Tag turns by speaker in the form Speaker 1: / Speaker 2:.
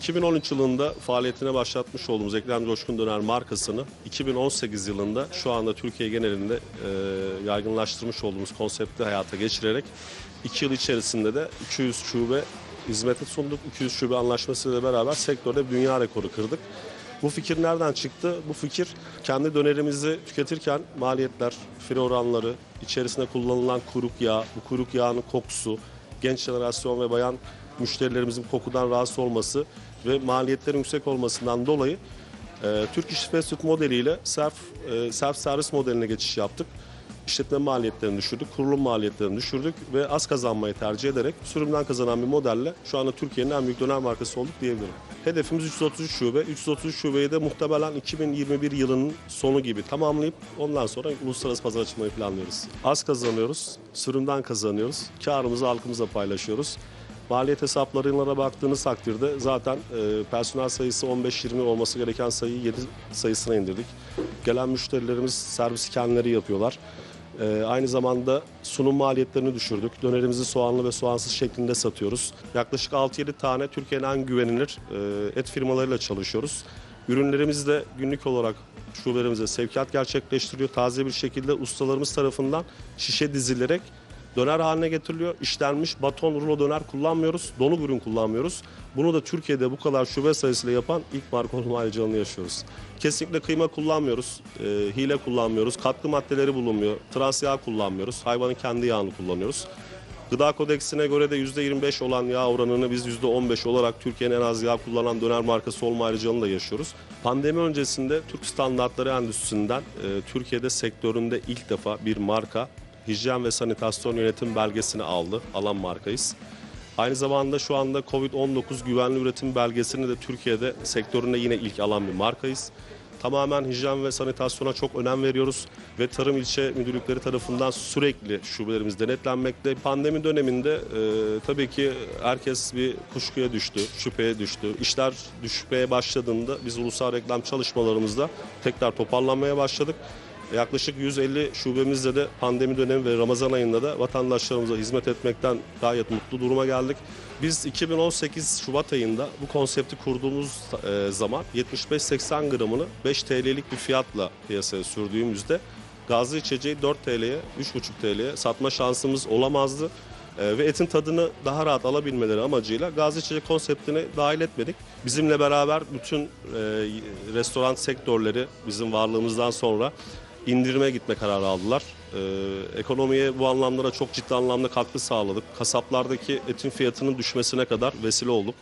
Speaker 1: 2013 yılında faaliyetine başlatmış olduğumuz Ekrem Coşkun Döner markasını 2018 yılında şu anda Türkiye genelinde e, yaygınlaştırmış olduğumuz konsepti hayata geçirerek 2 yıl içerisinde de 200 şube hizmete sunduk. 200 şube anlaşmasıyla beraber sektörde dünya rekoru kırdık. Bu fikir nereden çıktı? Bu fikir kendi dönerimizi tüketirken maliyetler, fire oranları, içerisinde kullanılan kuyruk yağı, bu kuyruk yağının kokusu, genç jenerasyon ve bayan müşterilerimizin kokudan rahatsız olması ve maliyetlerin yüksek olmasından dolayı e, Türk İş Fast modeliyle self, e, self servis modeline geçiş yaptık. İşletme maliyetlerini düşürdük, kurulum maliyetlerini düşürdük ve az kazanmayı tercih ederek sürümden kazanan bir modelle şu anda Türkiye'nin en büyük döner markası olduk diyebilirim. Hedefimiz 333 şube. 333 şubeyi de muhtemelen 2021 yılının sonu gibi tamamlayıp ondan sonra uluslararası pazar açmayı planlıyoruz. Az kazanıyoruz, sürümden kazanıyoruz, karımızı halkımızla paylaşıyoruz. Maliyet hesaplarına baktığınız takdirde zaten e, personel sayısı 15-20 olması gereken sayıyı 7 sayısına indirdik. Gelen müşterilerimiz servis kendileri yapıyorlar. E, aynı zamanda sunum maliyetlerini düşürdük. Dönerimizi soğanlı ve soğansız şeklinde satıyoruz. Yaklaşık 6-7 tane Türkiye'nin en güvenilir e, et firmalarıyla çalışıyoruz. Ürünlerimiz de günlük olarak şubelerimize sevkiyat gerçekleştiriyor. Taze bir şekilde ustalarımız tarafından şişe dizilerek döner haline getiriliyor. İşlenmiş baton rulo döner kullanmıyoruz. Donuk ürün kullanmıyoruz. Bunu da Türkiye'de bu kadar şube sayısıyla yapan ilk marka olma ayrıcalığını yaşıyoruz. Kesinlikle kıyma kullanmıyoruz. e, hile kullanmıyoruz. Katkı maddeleri bulunmuyor. Trans yağ kullanmıyoruz. Hayvanın kendi yağını kullanıyoruz. Gıda kodeksine göre de %25 olan yağ oranını biz %15 olarak Türkiye'nin en az yağ kullanan döner markası olma ayrıcalığını da yaşıyoruz. Pandemi öncesinde Türk Standartları Endüstrisi'nden e, Türkiye'de sektöründe ilk defa bir marka hijyen ve sanitasyon yönetim belgesini aldı. Alan markayız. Aynı zamanda şu anda Covid-19 güvenli üretim belgesini de Türkiye'de sektöründe yine ilk alan bir markayız. Tamamen hijyen ve sanitasyona çok önem veriyoruz ve tarım ilçe müdürlükleri tarafından sürekli şubelerimiz denetlenmekte. Pandemi döneminde e, tabii ki herkes bir kuşkuya düştü, şüpheye düştü. İşler düşmeye başladığında biz ulusal reklam çalışmalarımızda tekrar toparlanmaya başladık. Yaklaşık 150 şubemizde de pandemi dönemi ve Ramazan ayında da vatandaşlarımıza hizmet etmekten gayet mutlu duruma geldik. Biz 2018 Şubat ayında bu konsepti kurduğumuz e, zaman 75-80 gramını 5 TL'lik bir fiyatla piyasaya sürdüğümüzde gazlı içeceği 4 TL'ye, 3,5 TL'ye satma şansımız olamazdı. E, ve etin tadını daha rahat alabilmeleri amacıyla gazlı içecek konseptini dahil etmedik. Bizimle beraber bütün e, restoran sektörleri bizim varlığımızdan sonra indirime gitme kararı aldılar. Ee, ekonomiye bu anlamda da çok ciddi anlamda katkı sağladık. Kasaplardaki etin fiyatının düşmesine kadar vesile olduk.